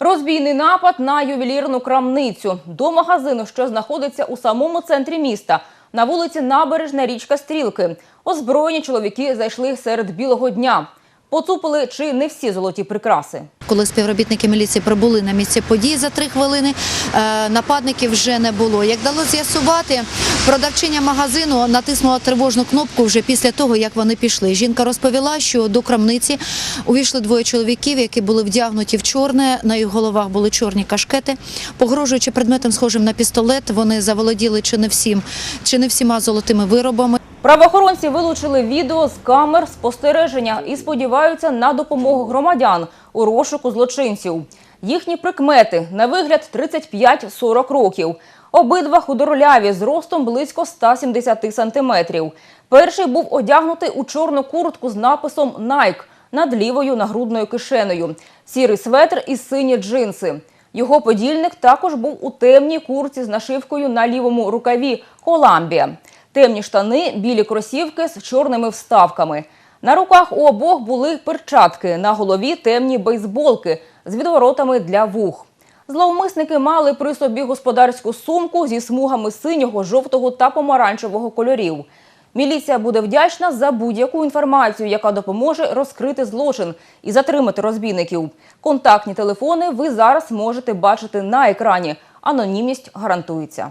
Розбійний напад на ювелірну крамницю до магазину, що знаходиться у самому центрі міста, на вулиці Набережна річка Стрілки. Озброєні чоловіки зайшли серед білого дня. Поцупили чи не всі золоті прикраси. Коли співробітники міліції прибули на місце події за три хвилини, е, нападників вже не було. Як дало з'ясувати, продавчиня магазину натиснула тривожну кнопку вже після того, як вони пішли. Жінка розповіла, що до крамниці увійшли двоє чоловіків, які були вдягнуті в чорне. На їх головах були чорні кашкети. Погрожуючи предметом, схожим на пістолет, вони заволоділи чи не всім, чи не всіма золотими виробами. Правоохоронці вилучили відео з камер спостереження і сподіваються на допомогу громадян у розшуку злочинців. Їхні прикмети на вигляд 35-40 років. Обидва худорляві з ростом близько 170 сантиметрів. Перший був одягнутий у чорну куртку з написом Nike над лівою нагрудною кишенею, сірий светр і сині джинси. Його подільник також був у темній курці з нашивкою на лівому рукаві Коламбія. Темні штани, білі кросівки з чорними вставками. На руках у обох були перчатки, на голові темні бейсболки з відворотами для вух. Зловмисники мали при собі господарську сумку зі смугами синього, жовтого та помаранчевого кольорів. Міліція буде вдячна за будь-яку інформацію, яка допоможе розкрити злочин і затримати розбійників. Контактні телефони ви зараз можете бачити на екрані. Анонімність гарантується.